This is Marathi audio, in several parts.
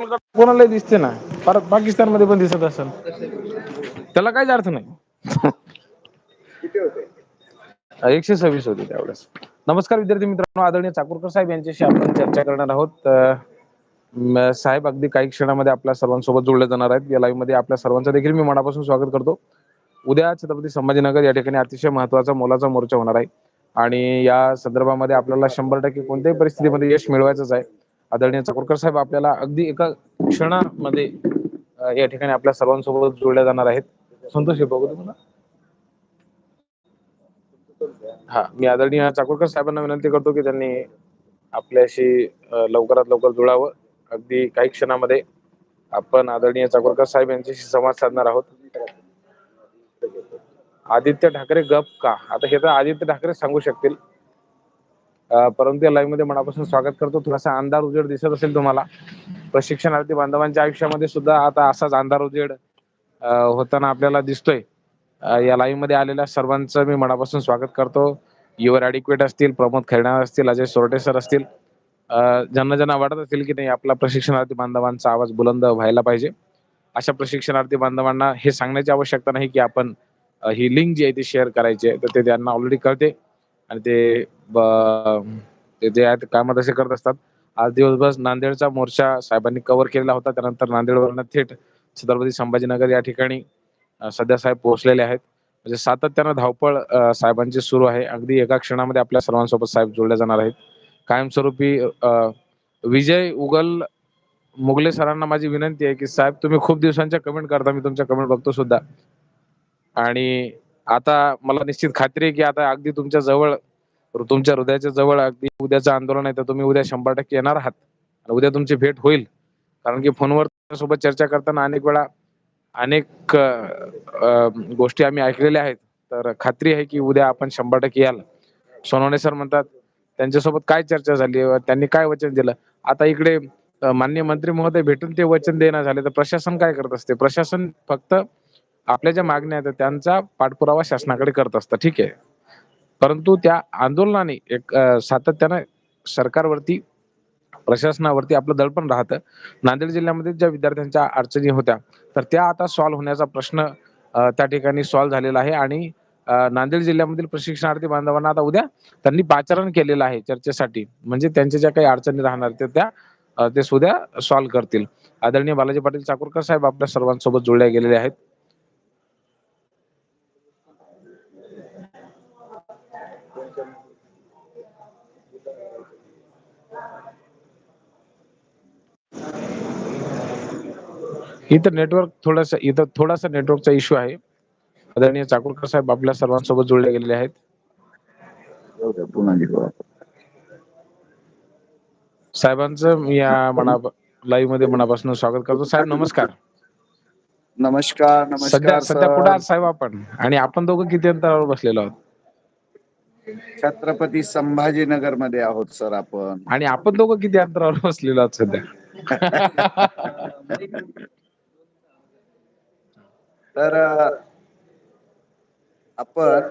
कोणालाही दिसते ना परत पाकिस्तानमध्ये पण दिसत असेल. त्याला काहीच अर्थ नाही. एकशे सव्वीस होते त्यावेळेस. नमस्कार विद्यार्थी मित्रांनो आदरणीय चाकूरकर साहेब यांच्याशी आपण चर्चा करणार आहोत. साहेब अगदी काही क्षणामध्ये आपल्या सर्वांसोबत जोडले जाणार आहेत. या लाईव्हमध्ये आपल्या सर्वांचं देखील मी मनापासून स्वागत करतो. उद्या छत्रपती संभाजीनगर या ठिकाणी अतिशय महत्त्वाचा मोलाचा मोर्चा होणार आहे. आणि या संदर्भामध्ये आपल्याला शंभर टक्के कोणत्याही परिस्थितीमध्ये यश मिळवायचंच आहे. आदरणीय चाकूरकर साहेब आपल्याला अगदी एका क्षणामध्ये या ठिकाणी आपल्या सर्वांसोबत जोडल्या जाणार आहेत. संतोष बघू तुम्हाला हा मी आदरणीय चाकूरकर साहेबांना विनंती करतो की त्यांनी आपल्याशी लवकरात लवकर जुळावं अगदी काही क्षणामध्ये आपण आदरणीय चाकूरकर साहेब यांच्याशी संवाद साधणार आहोत. आदित्य ठाकरे गप का? आता हे तर आदित्य ठाकरे सांगू शकतील. परंतु या लाईव्हमध्ये मनापासून स्वागत करतो. थोडासा अंधार उजेड दिसत असेल तुम्हाला. प्रशिक्षणार्थी बांधवांच्या आयुष्यामध्ये सुद्धा आता असाच अंधार उजेड होताना आपल्याला दिसतोय. या लाईव्हमध्ये आलेल्या सर्वांचं मी मनापासून स्वागत करतो. युवर ॲडिक्वेट असतील प्रमोद खैरनार असतील अजय सोरटे सर असतील. ज्यांना ज्यांना वाटत असेल की नाही आपला प्रशिक्षणार्थी बांधवांचा आवाज बुलंद व्हायला पाहिजे. अशा प्रशिक्षणार्थी बांधवांना हे सांगण्याची आवश्यकता नाही की आपण ही लिंक जी आहे ती शेअर करायची आहे तर ते त्यांना ऑलरेडी कळते. आणि ते ते जे आहेत कामं तसे करत असतात. आज दिवसभर नांदेडचा मोर्चा साहेबांनी कव्हर केलेला होता. त्यानंतर नांदेडवरून थेट छत्रपती संभाजीनगर या ठिकाणी सध्या साहेब पोहोचलेले आहेत. म्हणजे सातत्यानं धावपळ साहेबांची सुरू आहे. अगदी एका क्षणामध्ये आपल्या सर्वांसोबत साहेब जोडले जाणार आहेत. कायमस्वरूपी अ, विजय उगल मुगले सरांना माझी विनंती आहे की साहेब तुम्ही खूप दिवसांच्या कमेंट करता. मी तुमच्या कमेंट बघतो सुद्धा. आणि आता मला निश्चित खात्री आहे की आता अगदी तुमच्या जवळ तुमच्या हृदयाच्या जवळ अगदी उद्याचं आंदोलन आहे तर तुम्ही उद्या शंभर टक्के येणार आहात. आणि उद्या तुमची भेट होईल. कारण की फोनवर सोबत चर्चा करताना अनेक वेळा अनेक गोष्टी आम्ही ऐकलेल्या आहेत. तर खात्री आहे की उद्या आपण शंभर टक्के याल. सोनवणे सर म्हणतात त्यांच्यासोबत काय चर्चा झाली? त्यांनी काय वचन दिलं? आता इकडे मान्य मंत्री महोदय भेटून ते वचन देणं झाले तर प्रशासन काय करत असते? प्रशासन फक्त आपल्या ज्या मागण्या आहेत त्यांचा पाठपुरावा शासनाकडे करत असतं. ठीक आहे? परंतु त्या आंदोलनाने एक सातत्याने सातत्यानं सरकारवरती प्रशासनावरती आपलं दडपण राहतं. नांदेड जिल्ह्यामध्ये ज्या विद्यार्थ्यांच्या अडचणी होत्या तर त्या आता सॉल्व्ह होण्याचा प्रश्न त्या ठिकाणी सॉल्व्ह झालेला आहे आणि नांदेड जिल्ह्यामधील प्रशिक्षणार्थी बांधवांना आता उद्या त्यांनी पाचारण केलेलं आहे चर्चेसाठी. म्हणजे त्यांच्या ज्या काही अडचणी राहणार त्या त्या ते सुद्धा सॉल्व्ह करतील. आदरणीय बालाजी पाटील चाकूरकर साहेब आपल्या सर्वांसोबत जोडल्या गेलेले आहेत. इथं नेटवर्क थोडस इथं थोडासा नेटवर्कचा इश्यू आहे. आदरणीय चाकूरकर साहेब आपल्या सर्वांसोबत जोडले गेलेले आहेत. जाऊ द्या, पुन्हा निघू आपण. साहेबांचं मी या मना लाईव्हमध्ये मनापासून स्वागत करतो. साहेब नमस्कार. नमस्कार सध्या नमस्कार सध्या कुठे साहेब आपण? आणि आपण दोघं किती अंतरावर बसलेलो आहोत? छत्रपती संभाजीनगरमध्ये आहोत सर आपण. आणि आपण दोघं किती अंतरावर बसलेलो आहोत सध्या? तर आपण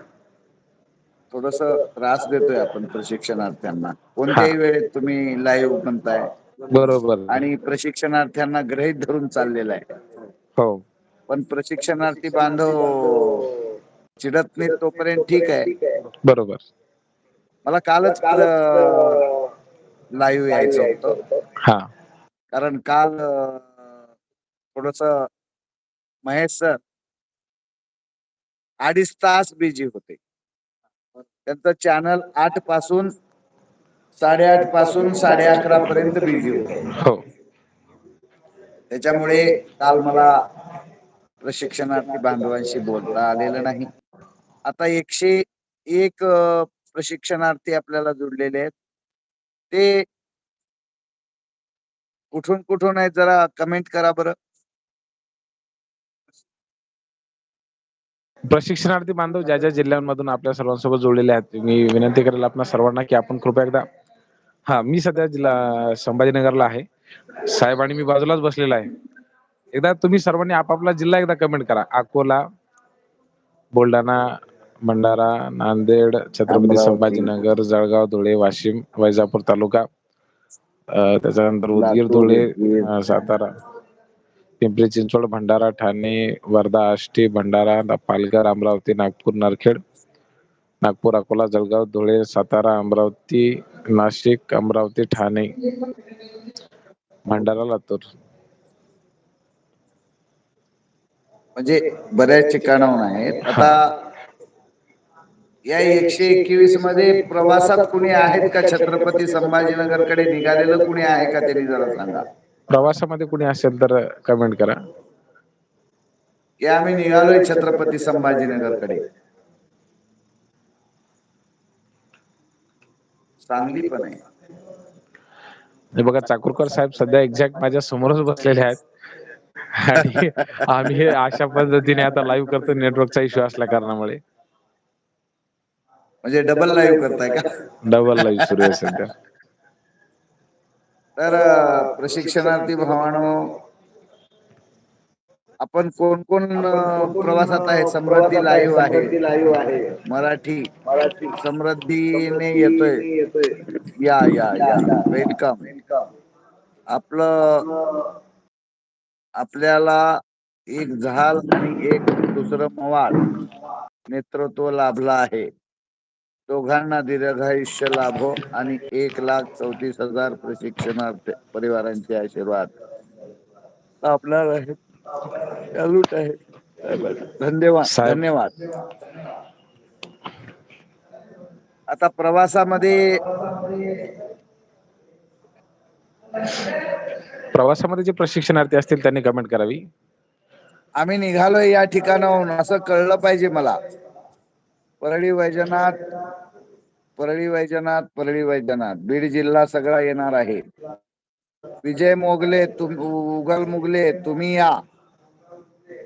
थोडस त्रास देतोय आपण प्रशिक्षणार्थ्यांना. कोणत्याही वेळेत तुम्ही लाईव्ह म्हणताय बरोबर. आणि प्रशिक्षणार्थ्यांना गृहीत धरून चाललेला आहे. हो. पण प्रशिक्षणार्थी बांधव चिडत नाही तोपर्यंत ठीक आहे. बरोबर. मला कालच लाईव्ह यायचं होतं. हा. कारण काल थोडस महेश सर अडीच तास बिझी होते. त्यांचं चॅनल आठपासून साडेआठपासून साडे अकरा पर्यंत बिझी होते. हो. त्याच्यामुळे काल मला प्रशिक्षणार्थी बांधवांशी बोलता आलेलं नाही. आता एकशे एक प्रशिक्षणार्थी आपल्याला जुडलेले आहेत. ते कुठून कुठून आहेत जरा कमेंट करा बरं. प्रशिक्षणार्थी बांधव ज्या ज्या जिल्ह्यांमधून आपल्या सर्वांसोबत जोडलेले आहेत मी विनंती करेल आपल्या सर्वांना की आपण कृपया एकदा हा मी सध्या जिल्हा संभाजीनगरला आहे. साहेब आणि मी बाजूलाच बसलेला आहे. एकदा तुम्ही सर्वांनी आपापला जिल्हा एकदा कमेंट करा. अकोला बुलढाणा भंडारा नांदेड छत्रपती. संभाजीनगर जळगाव धुळे वाशिम वैजापूर तालुका त्याच्यानंतर उदगीर धुळे सातारा. पिंपरी चिंचवड भंडारा ठाणे वर्धा आष्टी भंडारा पालघर अमरावती नागपूर नरखेड नागपूर अकोला जळगाव धुळे सातारा अमरावती नाशिक अमरावती ठाणे भंडारा लातूर. म्हणजे बऱ्याच ठिकाणाहून आहेत. आता या एकशे एकवीसमध्ये प्रवासात कुणी आहेत का? छत्रपती संभाजीनगरकडे निघालेलं कुणी आहे का? त्यांनी जरा सांगा. प्रवासामध्ये कुणी असेल तर कमेंट करा. की आम्ही निघालोय छत्रपती संभाजीनगरकडे. सांगली पण आहे. बघा चाकूरकर साहेब सध्या एक्झॅक्ट माझ्या समोरच बसलेले आहेत. आणि आम्ही अशा पद्धतीने आता लाईव्ह करतो नेटवर्कचा इश्यू असल्या कारणामुळे. म्हणजे डबल लाईव्ह करताय का? डबल लाईव्ह सुरू आहे सध्या. तर अं, प्रशिक्षणार्थी भावानो आपण कोण कोण प्रवासात आहे. समृद्धी लाईव्ह आहे. मराठी. समृद्धीने येतोय. या या या वेलकम आपलं आपल्याला एक झाल आणि एक दुसरं मवाळ नेतृत्व लाभलं आहे. दोघांना दीर्घायुष्य लाभो आणि एक लाख चौतीस हजार प्रशिक्षणार्थी परिवारांचे आशीर्वाद. चालूच आहे. साहेबांना. धन्यवाद. धन्यवाद. आता प्रवासामध्ये प्रवासामध्ये जे प्रशिक्षणार्थी असतील त्यांनी कमेंट करावी. आम्ही निघालोय या ठिकाणाहून असं कळलं पाहिजे मला. परळी वैजनाथ परळी वैजनाथ परळी वैजनाथ. बीड जिल्हा सगळा येणार आहे. विजय मोगले तुम उगल मुगले तुम्ही या.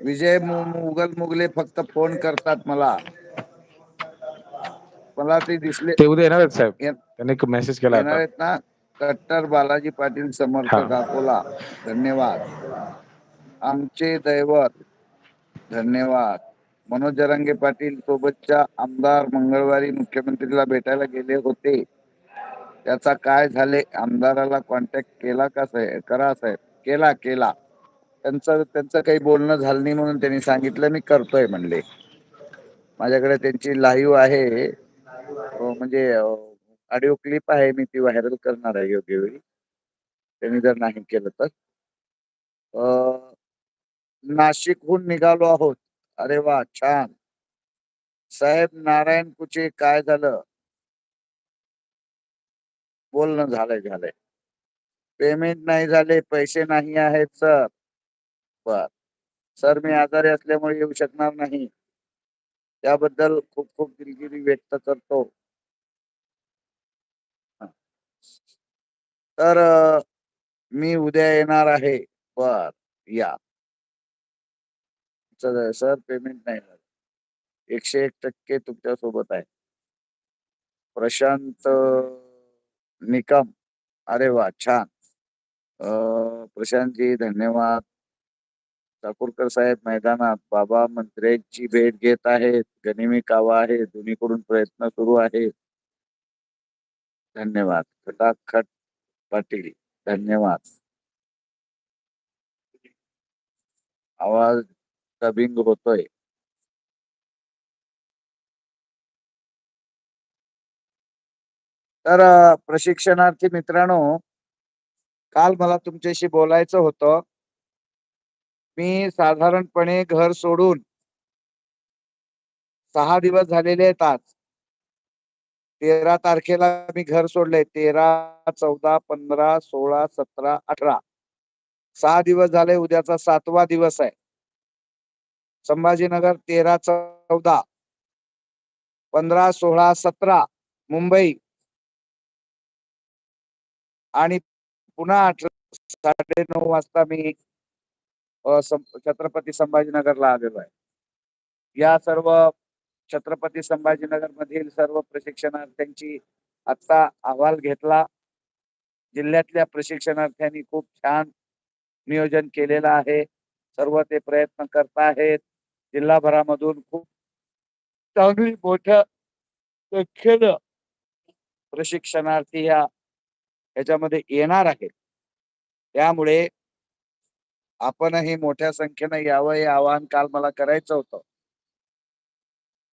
विजय उगल मुगले फक्त फोन करतात मला. मला ते दिसले. ते उद्या येणार आहेत साहेब. त्यांनी एक मेसेज केला येणार होता. आहेत ना? कट्टर बालाजी पाटील समर्थक. अकोला धन्यवाद. आमचे दैवत. धन्यवाद. मनोज जरांगे पाटील सोबतच्या आमदार मंगळवारी मुख्यमंत्रीला भेटायला गेले होते. त्याचा काय झाले? आमदाराला कॉन्टॅक्ट केला का साहेब करा साहेब. केला केला. त्यांचं त्यांचं काही बोलणं झालं नाही म्हणून त्यांनी सांगितलं मी करतोय म्हणले. माझ्याकडे त्यांची लाईव्ह आहे. म्हणजे ऑडिओ क्लिप आहे मी ती व्हायरल करणार आहे योग्य वेळी. त्यांनी जर नाही केलं तर. नाशिकहून निघालो आहोत. अरे वा छान. साहेब नारायण कुचे काय झालं? बोलणं झालंय झालंय. पेमेंट नाही झाले पैसे नाही आहेत सर. बर. सर मी आजारी असल्यामुळे येऊ शकणार नाही. त्याबद्दल खूप खूप दिलगिरी व्यक्त करतो. तर मी उद्या येणार आहे. बर या. च- सर पेमेंट नाही झालं. एकशे एक टक्के तुमच्यासोबत आहे. प्रशांत निकम. अरे वा छान. प्रशांतजी धन्यवाद. ठाकूरकर साहेब मैदानात बाबा मंत्र्यांची भेट घेत आहेत. गनिमी कावा आहे. दोन्हीकडून प्रयत्न सुरू आहेत. धन्यवाद. खटाखट पाटील धन्यवाद. आवाज डबिंग होतोय. तर अ, प्रशिक्षणार्थी मित्रांनो काल मला तुमच्याशी बोलायचं होतं. मी साधारणपणे घर सोडून सहा दिवस झालेले आहेत आज. तेरा तारखेला मी घर सोडलंय. तेरा चौदा पंधरा सोळा सतरा अठरा. सहा दिवस झाले उद्याचा सातवा दिवस आहे. संभाजीनगर तेरा चौदा. पंधरा सोळा सतरा मुंबई. आणि पुन्हा अठरा साडे नऊ वाजता मी छत्रपती संभाजीनगरला आलेलो आहे. या सर्व छत्रपती संभाजीनगर मधील सर्व प्रशिक्षणार्थ्यांची आता अहवाल घेतला. जिल्ह्यातल्या प्रशिक्षणार्थ्यांनी खूप छान नियोजन केलेलं आहे. सर्व ते प्रयत्न करत आहेत जिल्हाभरामधून खूप चांगली मोठ्या संख्येनं प्रशिक्षणार्थी या याच्यामध्ये येणार आहेत. त्यामुळे आपणही मोठ्या संख्येनं यावं हे आवाहन काल मला करायचं होतं.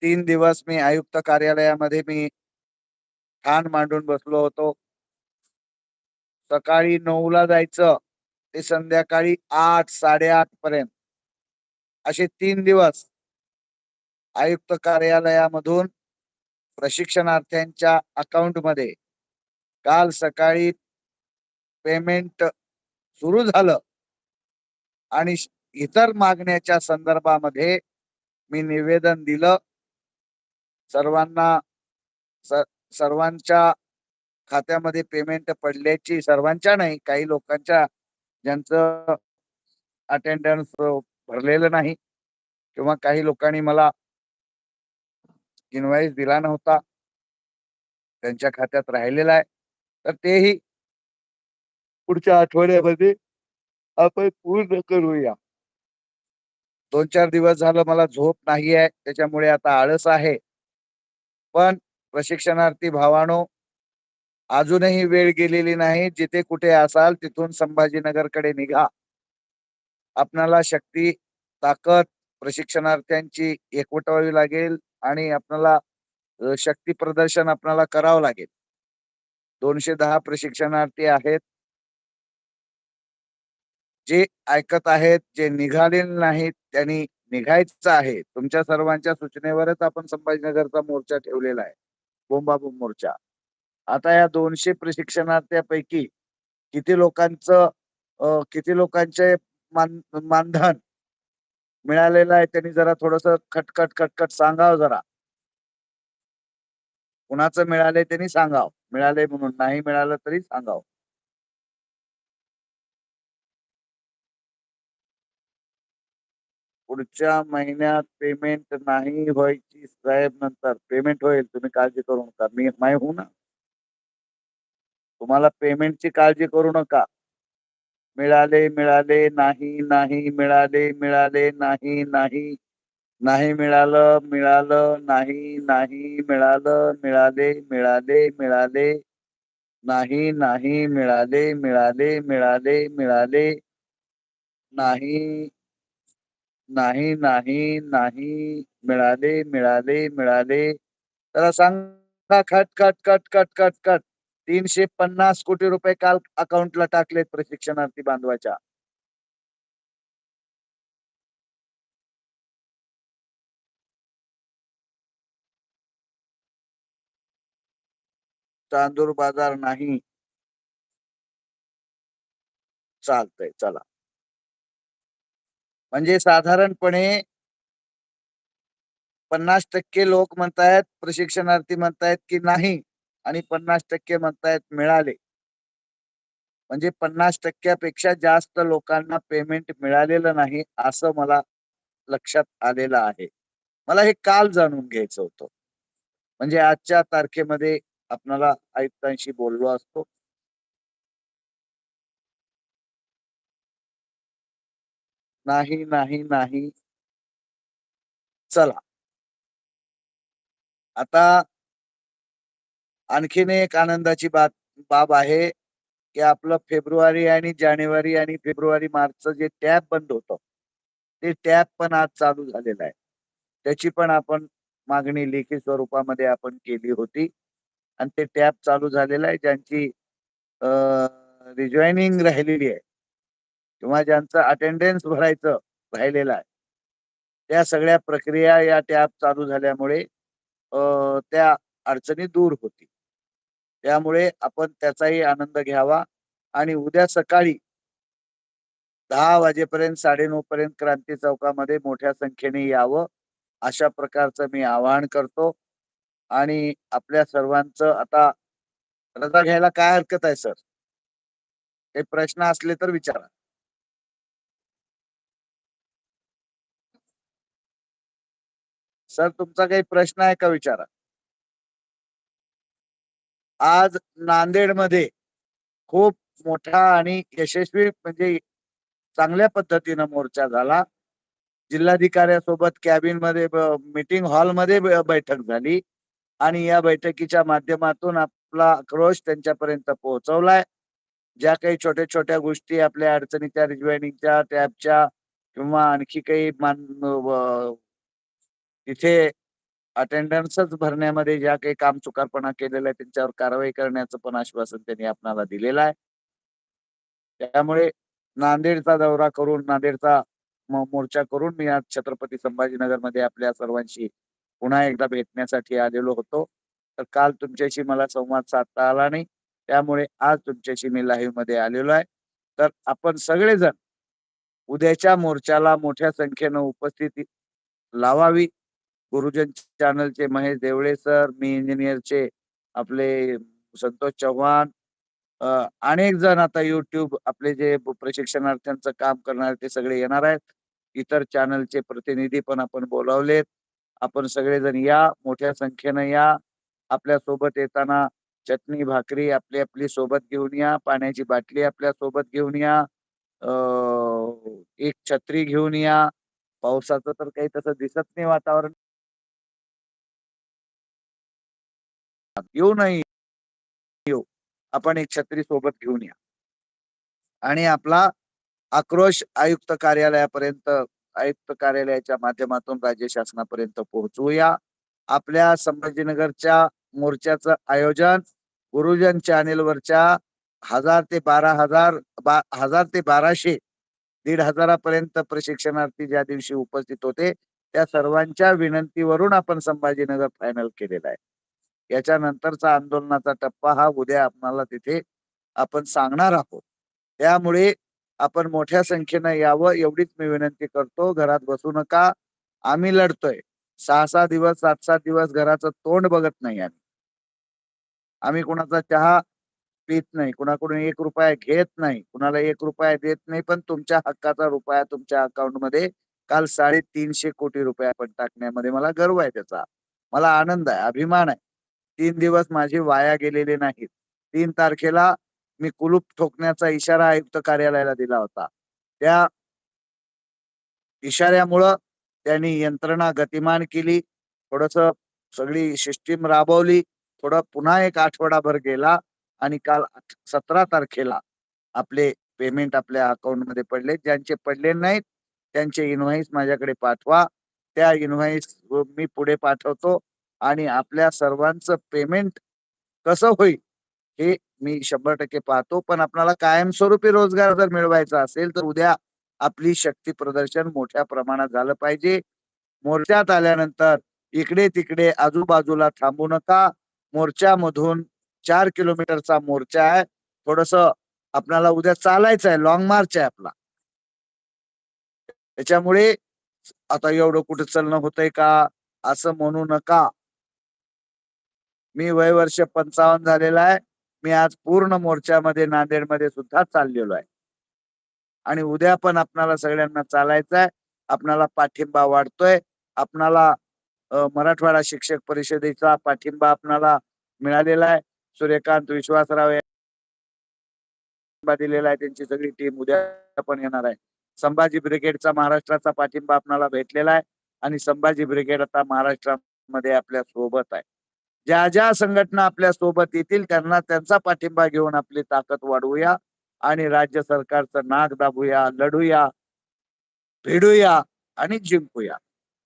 तीन दिवस मी आयुक्त कार्यालयामध्ये मी ठाण मांडून बसलो होतो. सकाळी नऊला जायचं ते संध्याकाळी आठ साडेआठ पर्यंत असे तीन दिवस आयुक्त कार्यालयामधून प्रशिक्षणार्थ्यांच्या अकाउंटमध्ये काल सकाळी पेमेंट सुरू झालं. आणि इतर मागण्याच्या संदर्भामध्ये मी निवेदन दिलं. सर्वांना सर्वांच्या खात्यामध्ये पेमेंट पडल्याची सर्वांच्या नाही काही लोकांच्या ज्यांचं अटेंडन्स भरलेलं नाही किंवा काही लोकांनी मला इनवाईस दिला नव्हता. त्यांच्या खात्यात राहिलेला आहे. तर तेही पुढच्या आठवड्यामध्ये आपण पूर्ण करूया. दोन चार दिवस झालं मला झोप नाही आहे. त्याच्यामुळे आता आळस आहे. पण प्रशिक्षणार्थी भावानो अजूनही वेळ गेलेली नाही. जिथे कुठे असाल तिथून संभाजीनगरकडे निघा. आपणाला शक्ती ताकद प्रशिक्षणार्थ्यांची एकवटावी लागेल आणि आपणाला शक्ती प्रदर्शन आपणाला करावं लागेल. दोनशे दहा प्रशिक्षणार्थी आहेत. जे ऐकत आहेत जे निघाले नाहीत त्यांनी निघायचं आहे. तुमच्या सर्वांच्या सूचनेवरच आपण संभाजीनगरचा मोर्चा ठेवलेला आहे. बोंबाबोंब मोर्चा. आता या दोनशे प्रशिक्षणार्थ्यापैकी किती लोकांचं किती लोकांचे मान मानधन मिळालेलं आहे. त्यांनी जरा थोडस खटखट खटखट सांगाव जरा. कुणाचं मिळालंय त्यांनी सांगाव. मिळालंय म्हणून. नाही मिळालं तरी सांगाव. पुढच्या महिन्यात पेमेंट नाही व्हायची साहेब नंतर. पेमेंट होईल. तुम्ही काळजी करू नका. मी माय होऊ ना? तुम्हाला पेमेंटची काळजी करू नका. मिळाले मिळाले, नाही नाही, मिळाले मिळाले, नाही नाही. नाही मिळालं मिळालं, नाही नाही, मिळालं, मिळाले मिळाले मिळाले. नाही नाही, मिळाले मिळाले मिळाले मिळाले. नाही नाही नाही नाही, मिळाले मिळाले मिळाले. त्याला सांगा, खट खट खट खट खट खट. तीनशे पन्नास कोटी रुपये काल अकाउंटला टाकलेत प्रशिक्षणार्थी बांधवाच्या. तांदूळ बाजार नाही. चालतंय चला. म्हणजे साधारणपणे पन्नास टक्के लोक म्हणतायत प्रशिक्षणार्थी म्हणतायत की नाही आणि पन्नास टक्के म्हणतायत मिळाले. म्हणजे पन्नास टक्क्यापेक्षा जास्त लोकांना पेमेंट मिळालेलं नाही असं मला लक्षात आलेलं आहे. मला हे काल जाणून घ्यायचं होतं. म्हणजे आजच्या तारखेमध्ये आपणाला आयुक्तांशी बोललो असतो. नाही नाही नाही. चला. आता आणखीन एक आनंदाची बात बाब आहे की आपलं फेब्रुवारी आणि जानेवारी आणि फेब्रुवारी मार्चचं जे टॅब बंद होतं ते टॅब पण आज चालू झालेलं आहे. त्याची पण आपण मागणी लेखी स्वरूपामध्ये आपण केली होती आणि ते टॅब चालू झालेलं आहे ज्यांची रिजॉईनिंग राहिलेली आहे किंवा ज्यांचं अटेंडन्स भरायचं राहिलेलं आहे त्या सगळ्या प्रक्रिया या टॅब चालू झाल्यामुळे अ, त्या अडचणी दूर होतील. त्यामुळे आपण त्याचाही आनंद घ्यावा. आणि उद्या सकाळी दहा वाजेपर्यंत साडेनऊ पर्यंत क्रांती चौकामध्ये मोठ्या संख्येने यावं अशा प्रकारचं मी आवाहन करतो. आणि आपल्या सर्वांचं आता रजा घ्यायला काय हरकत आहे सर? काही प्रश्न असले तर विचारा. सर तुमचा काही प्रश्न आहे का? विचारा. आज नांदेडमध्ये खूप मोठा आणि यशस्वी म्हणजे चांगल्या पद्धतीनं मोर्चा झाला. जिल्हाधिकाऱ्यासोबत कॅबिनमध्ये मीटिंग हॉलमध्ये बैठक झाली आणि या बैठकीच्या माध्यमातून आपला आक्रोश त्यांच्यापर्यंत पोहोचवलाय. ज्या काही छोट्या छोट्या गोष्टी आपल्या अडचणीच्या रिजवायनिंगच्या टॅबच्या किंवा आणखी काही मान तिथे अटेंडन्सच भरण्यामध्ये ज्या काही काम चुकारपणा केलेला आहे त्यांच्यावर कारवाई करण्याचं पण आश्वासन त्यांनी आपणाला दिलेलं आहे. त्यामुळे नांदेडचा दौरा करून नांदेडचा म- मोर्चा करून मी आज छत्रपती संभाजीनगरमध्ये आपल्या सर्वांशी पुन्हा एकदा भेटण्यासाठी आलेलो होतो. तर काल तुमच्याशी मला संवाद साधता आला नाही त्यामुळे आज तुमच्याशी मी लाईव्हमध्ये आलेलो आहे. तर आपण सगळेजण उद्याच्या मोर्चाला मोठ्या संख्येनं उपस्थिती लावावी. गुरुजन चॅनलचे महेश देवळे सर मी इंजिनियरचे आपले संतोष चव्हाण. अनेक जण आता युट्यूब आपले जे प्रशिक्षणार्थ्यांचं काम करणारे ते सगळे येणार आहेत. इतर चॅनलचे प्रतिनिधी पण आपण बोलावलेत. आपण सगळेजण या मोठ्या संख्येनं या. आपल्यासोबत येताना चटणी भाकरी आपली आपली सोबत घेऊन या. पाण्याची बाटली आपल्यासोबत घेऊन या. एक छत्री घेऊन या. पावसाचं तर काही तसं दिसत नाही वातावरण. येऊ नाही येऊ. आपण एक छत्री सोबत घेऊन या. आणि आपला आक्रोश आयुक्त कार्यालयापर्यंत आयुक्त कार्यालयाच्या माध्यमातून राज्य शासनापर्यंत पोहोचवूया आपल्या संभाजीनगरच्या मोर्चाचं आयोजन गुरुजन चॅनेलवरच्या हजार ते बारा हजार बा हजार ते बाराशे दीड हजारापर्यंत प्रशिक्षणार्थी ज्या दिवशी उपस्थित होते त्या सर्वांच्या विनंतीवरून आपण संभाजीनगर फायनल केलेला आहे. याच्यानंतरचा आंदोलनाचा टप्पा हा उद्या आपणाला तिथे आपण सांगणार आहोत. त्यामुळे आपण मोठ्या संख्येनं यावं एवढीच मी विनंती करतो. घरात बसू नका. आम्ही लढतोय. सहा सहा दिवस सात सात दिवस घराचं तोंड बघत नाही आम्ही. आम्ही कुणाचा चहा पित नाही. कुणाकडून एक रुपया घेत नाही. कुणाला एक रुपया देत नाही. पण तुमच्या हक्काचा रुपया तुमच्या अकाउंटमध्ये काल साडेतीनशे कोटी रुपये आपण टाकण्यामध्ये मला गर्व आहे त्याचा. मला आनंद आहे. अभिमान आहे. तीन दिवस माझे वाया गेलेले नाहीत. तीन तारखेला मी कुलूप ठोकण्याचा इशारा आयुक्त कार्यालयाला दिला होता. त्या इशाऱ्यामुळं त्यांनी यंत्रणा गतिमान केली थोडस सगळी सिस्टीम राबवली थोडं पुन्हा एक आठवडाभर गेला आणि काल सतरा तारखेला आपले पेमेंट आपल्या अकाउंटमध्ये पडले. ज्यांचे पडले नाहीत त्यांचे इन्व्हॉइस माझ्याकडे पाठवा. त्या इन्व्हॉइस मी पुढे पाठवतो. आणि आपल्या सर्वांचं पेमेंट कसं होईल हे मी शंभर टक्के पाहतो. पण आपल्याला कायमस्वरूपी रोजगार जर मिळवायचा असेल तर उद्या आपली शक्ती प्रदर्शन मोठ्या प्रमाणात झालं पाहिजे. मोर्चात आल्यानंतर इकडे तिकडे आजूबाजूला थांबू नका. मोर्चामधून चार किलोमीटरचा मोर्चा आहे. थोडस आपल्याला उद्या चालायचं आहे. लॉंग मार्च आहे आपला. त्याच्यामुळे आता एवढं कुठं चलणं होतंय का? असं म्हणू नका. मी वय वर्ष पंचावन्न झालेला आहे. मी आज पूर्ण मोर्चामध्ये नांदेडमध्ये सुद्धा चाललेलो आहे. आणि उद्या पण आपणाला सगळ्यांना चालायचं आहे. आपणाला पाठिंबा वाढतोय. आपणाला मराठवाडा शिक्षक परिषदेचा पाठिंबा आपणाला मिळालेला आहे. सूर्यकांत विश्वासराव पाठिंबा दिलेला आहे. त्यांची सगळी टीम उद्या पण येणार आहे. संभाजी ब्रिगेडचा महाराष्ट्राचा पाठिंबा आपणाला भेटलेला आहे. आणि संभाजी ब्रिगेड आता महाराष्ट्रामध्ये आपल्यासोबत आहे. ज्या ज्या संघटना आपल्यासोबत येतील त्यांना त्यांचा पाठिंबा घेऊन आपली ताकद वाढवूया आणि राज्य सरकारचं नाक दाबूया लढूया भिडूया आणि जिंकूया.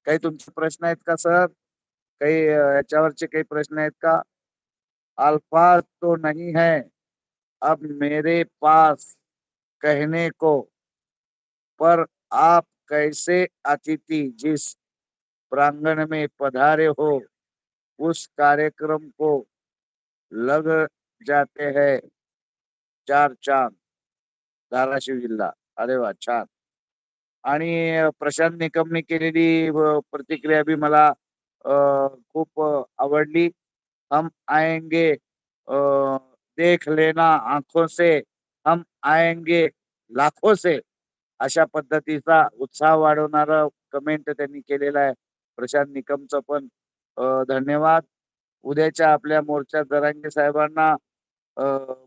काही तुमचे प्रश्न आहेत का सर? काही याच्यावरचे काही प्रश्न आहेत का? अल्फाज तो नहीं है अब मेरे पास कहने को पर आप कैसे अतिथि जिस प्रांगण में पधारे हो? उस कार्यक्रम को लग जाते हैं। चार चांद धाराशिव जिल्हा। अरे वा छान. आणि प्रशांत निकमने केलेली प्रतिक्रिया बी मला खूप आवडली. हम आएंगे देख लेना आंखों से। हम आएंगे लाखों से। अशा पद्धतीचा उत्साह वाढवणार कमेंट त्यांनी केलेला आहे. प्रशांत निकमचं पण धन्यवाद. उद्याच्या आपल्या मोर्चात जरांगे साहेबांना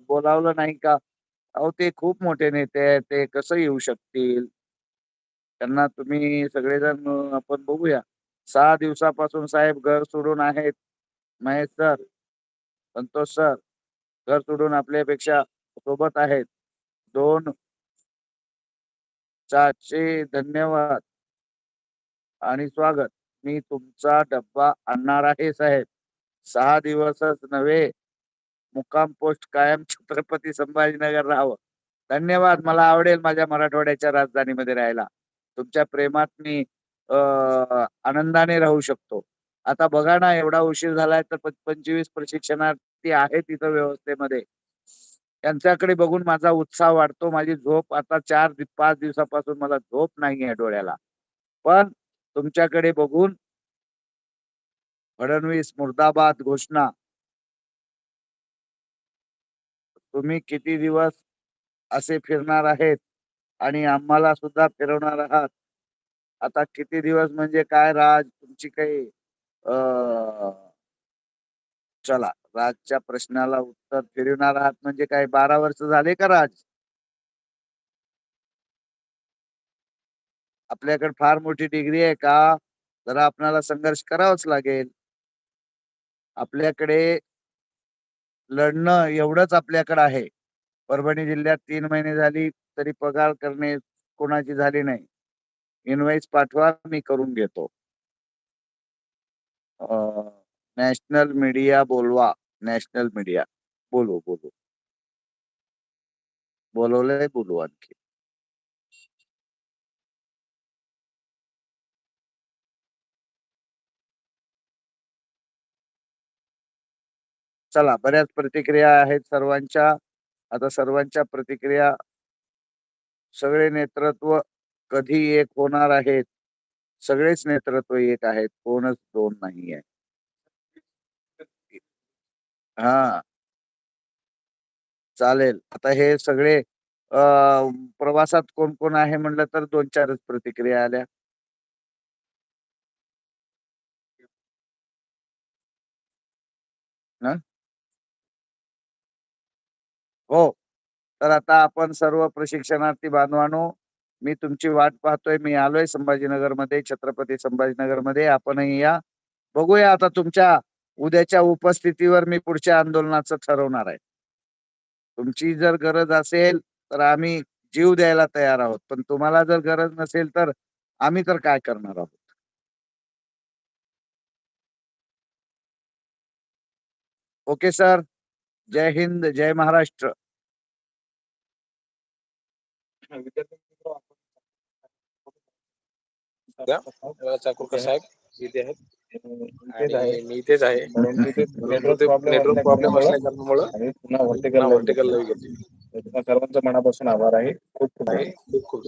बोलावलं नाही का? अहो ते खूप मोठे नेते आहेत ते कसं येऊ शकतील? त्यांना तुम्ही सगळेजण आपण बघूया. सहा दिवसापासून साहेब घर सोडून आहेत. महेश सर संतोष सर घर सोडून आपल्यापेक्षा सोबत आहेत. दोन चारशे धन्यवाद. आणि स्वागत. मी तुमचा डब्बा आणणार आहे साहेब. सहा दिवसच नव्हे मुक्काम पोस्ट कायम छत्रपती संभाजीनगर राहावं. धन्यवाद मला आवडेल माझ्या मराठवाड्याच्या राजधानीमध्ये राहायला. तुमच्या प्रेमात मी आनंदाने राहू शकतो. आता बघा ना एवढा उशीर झालाय तर पंचवीस प्रशिक्षणार्थी आहेत तिथं व्यवस्थेमध्ये. त्यांच्याकडे बघून माझा उत्साह वाढतो. माझी झोप आता चार पाच दिवसापासून मला झोप नाही आहे डोळ्याला. पण तुमच्याकडे बघून फडणवीस मुर्दाबाद घोषणा. तुम्ही किती दिवस असे फिरणार आहेत आणि आम्हाला सुद्धा फिरवणार आहात? आता किती दिवस म्हणजे काय राज? तुमची काही अं, चला राजच्या प्रश्नाला उत्तर फिरवणार आहात म्हणजे काय बारा वर्ष झाले का राज? आपल्याकडे फार मोठी डिग्री आहे का? तर आपल्याला संघर्ष करावाच लागेल. आपल्याकडे लढणं एवढंच आपल्याकडे आहे. परभणी जिल्ह्यात तीन महिने झाली तरी पगार करणे कोणाची झाली नाही. इनवाईस पाठवा मी करून घेतो. नॅशनल मीडिया बोलवा. नॅशनल मीडिया बोलू बोलू. बोलवलंय बोलू आणखी. चला बऱ्याच प्रतिक्रिया आहेत सर्वांच्या. आता सर्वांच्या प्रतिक्रिया सगळे नेतृत्व कधी एक होणार आहेत? सगळेच नेतृत्व एक आहेत कोणच दोन नाही आहे हा. चालेल. आता हे सगळे प्रवासात कोण कोण आहे म्हणलं तर दोन चारच प्रतिक्रिया आल्या. हा? हो. तर आता आपण सर्व प्रशिक्षणार्थी बांधवानो मी तुमची वाट पाहतोय. मी आलोय संभाजीनगरमध्ये छत्रपती संभाजीनगरमध्ये आपणही या. बघूया आता तुमच्या उद्याच्या उपस्थितीवर मी पुढच्या आंदोलनाचं ठरवणार आहे. तुमची जर गरज असेल तर आम्ही जीव द्यायला तयार आहोत. पण तुम्हाला जर गरज नसेल तर आम्ही तर काय करणार आहोत? Okay sir. जय हिंद जय महाराष्ट्र. चाकूरकर साहेब. इथे आहेत. इथेच आहे. आणि मी इथेच आहे. म्हणून तिथे नेटवर्क नेटवर्क प्रॉब्लेम पुन्हा व्हर्टिकल व्हर्टिकल सर्वांचं मनापासून आभार आहे. खूप खूप आहे. खूप खूप